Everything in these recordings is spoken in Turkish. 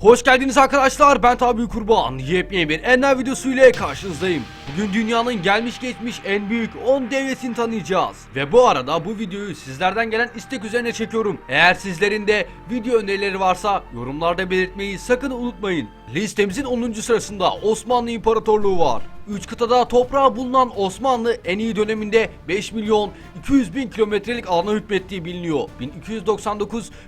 Hoş geldiniz arkadaşlar ben Tabi Kurban. Yepyeni bir Enler videosu ile karşınızdayım. Bugün dünyanın gelmiş geçmiş en büyük 10 devletini tanıyacağız. Ve bu arada bu videoyu sizlerden gelen istek üzerine çekiyorum. Eğer sizlerin de video önerileri varsa yorumlarda belirtmeyi sakın unutmayın. Listemizin 10. sırasında Osmanlı İmparatorluğu var 3 kıtada toprağı bulunan Osmanlı en iyi döneminde 5 milyon 200 bin kilometrelik alana hükmettiği biliniyor.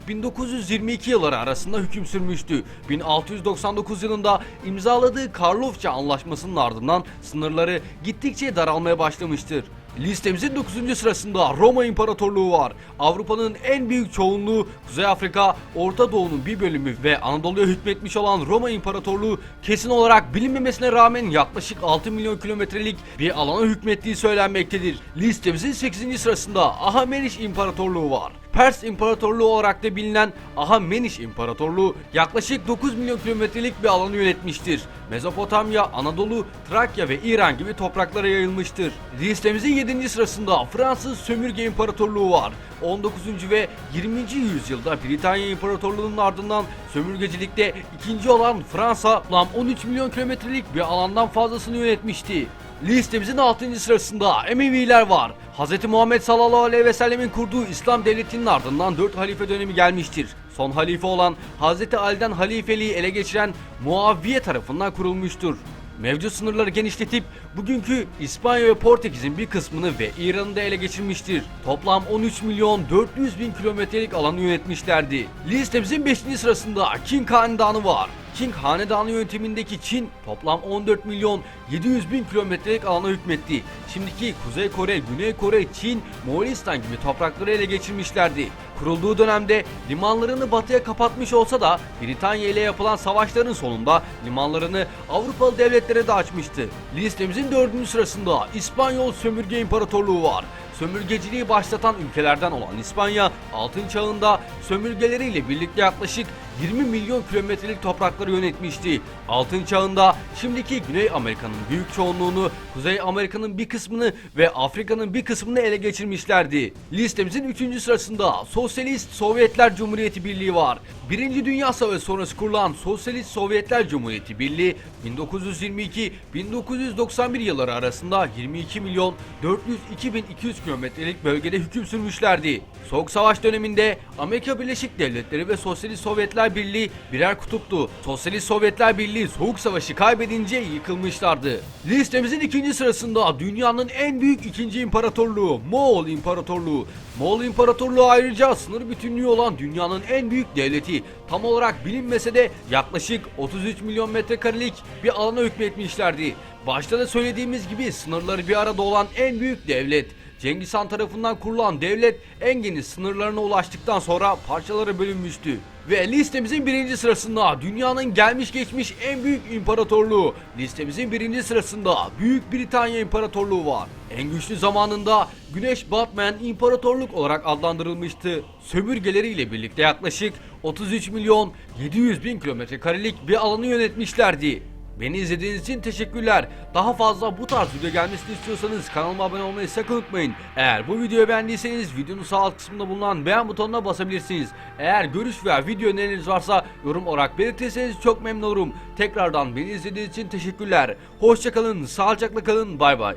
1299-1922 yılları arasında hüküm sürmüştü. 1699 yılında imzaladığı Karlofça Anlaşması'nın ardından sınırları gittikçe daralmaya başlamıştır. Listemizin 9. sırasında Roma İmparatorluğu var. Avrupa'nın en büyük çoğunluğu Kuzey Afrika, Orta Doğu'nun bir bölümü ve Anadolu'ya hükmetmiş olan Roma İmparatorluğu kesin olarak bilinmemesine rağmen yaklaşık 6 milyon kilometrelik bir alana hükmettiği söylenmektedir. Listemizin 8. sırasında Ahameniş İmparatorluğu var. Pers İmparatorluğu olarak da bilinen Ahameniş İmparatorluğu yaklaşık 9 milyon kilometrelik bir alanı yönetmiştir. Mezopotamya, Anadolu, Trakya ve İran gibi topraklara yayılmıştır. Listemizin 7. sırasında Fransız Sömürge İmparatorluğu var. 19. ve 20. yüzyılda Britanya İmparatorluğu'nun ardından sömürgecilikte ikinci olan Fransa toplam 13 milyon kilometrelik bir alandan fazlasını yönetmişti. Listemizin 6. sırasında Emeviler var. Hz. Muhammed sallallahu aleyhi ve sellemin kurduğu İslam devletinin ardından 4 halife dönemi gelmiştir. Son halife olan Hz. Ali'den halifeliği ele geçiren Muaviye tarafından kurulmuştur. Mevcut sınırları genişletip bugünkü İspanya ve Portekiz'in bir kısmını ve İran'ı da ele geçirmiştir. Toplam 13 milyon 400 bin kilometrelik alanı yönetmişlerdi. Listemizin 5. sırasında Qing Hanedanı var. Qing Hanedanı yönetimindeki Çin toplam 14 milyon 700 bin kilometrelik alana hükmetti. Şimdiki Kuzey Kore, Güney Kore, Çin, Moğolistan gibi toprakları ele geçirmişlerdi. Kurulduğu dönemde limanlarını batıya kapatmış olsa da Britanya ile yapılan savaşların sonunda limanlarını Avrupalı devletlere de açmıştı. Listemizin dördüncü sırasında İspanyol Sömürge İmparatorluğu var. Sömürgeciliği başlatan ülkelerden olan İspanya, altın çağında sömürgeleriyle birlikte yaklaşık 20 milyon kilometrelik toprakları yönetmişti. Altın çağında şimdiki Güney Amerika'nın büyük çoğunluğunu, Kuzey Amerika'nın bir kısmını ve Afrika'nın bir kısmını ele geçirmişlerdi. Listemizin 3. sırasında Sosyalist Sovyetler Cumhuriyeti Birliği var. Birinci Dünya Savaşı sonrası kurulan Sosyalist Sovyetler Cumhuriyeti Birliği 1922-1991 yılları arasında 22 milyon 402 bin 200 kilometrelik bölgede hüküm sürmüşlerdi. Soğuk Savaş döneminde Amerika Birleşik Devletleri ve Sosyalist Sovyetler Birliği birer kutuptu. Sosyalist Sovyetler Birliği Soğuk Savaşı kaybedince yıkılmışlardı. Listemizin ikinci sırasında dünyanın en büyük ikinci imparatorluğu Moğol İmparatorluğu. Moğol İmparatorluğu ayrıca sınır bütünlüğü olan dünyanın en büyük devleti. Tam olarak bilinmese de yaklaşık 33 milyon metrekarelik bir alana hükmetmişlerdi. Başta da söylediğimiz gibi sınırları bir arada olan en büyük devlet. Cengiz Han tarafından kurulan devlet en geniş sınırlarına ulaştıktan sonra parçalara bölünmüştü. Ve listemizin birinci sırasında dünyanın gelmiş geçmiş en büyük imparatorluğu. Listemizin birinci sırasında Büyük Britanya İmparatorluğu var. En güçlü zamanında Güneş batmayan imparatorluk olarak adlandırılmıştı. Sömürgeleriyle birlikte yaklaşık 33 milyon 700 bin kilometre karelik bir alanı yönetmişlerdi. Beni izlediğiniz için teşekkürler. Daha fazla bu tarz video gelmesini istiyorsanız kanalıma abone olmayı sakın unutmayın. Eğer bu videoyu beğendiyseniz videonun sağ alt kısmında bulunan beğen butonuna basabilirsiniz. Eğer görüş veya video öneriniz varsa yorum olarak belirtirseniz çok memnun olurum. Tekrardan beni izlediğiniz için teşekkürler. Hoşçakalın, sağlıcakla kalın, bay bay.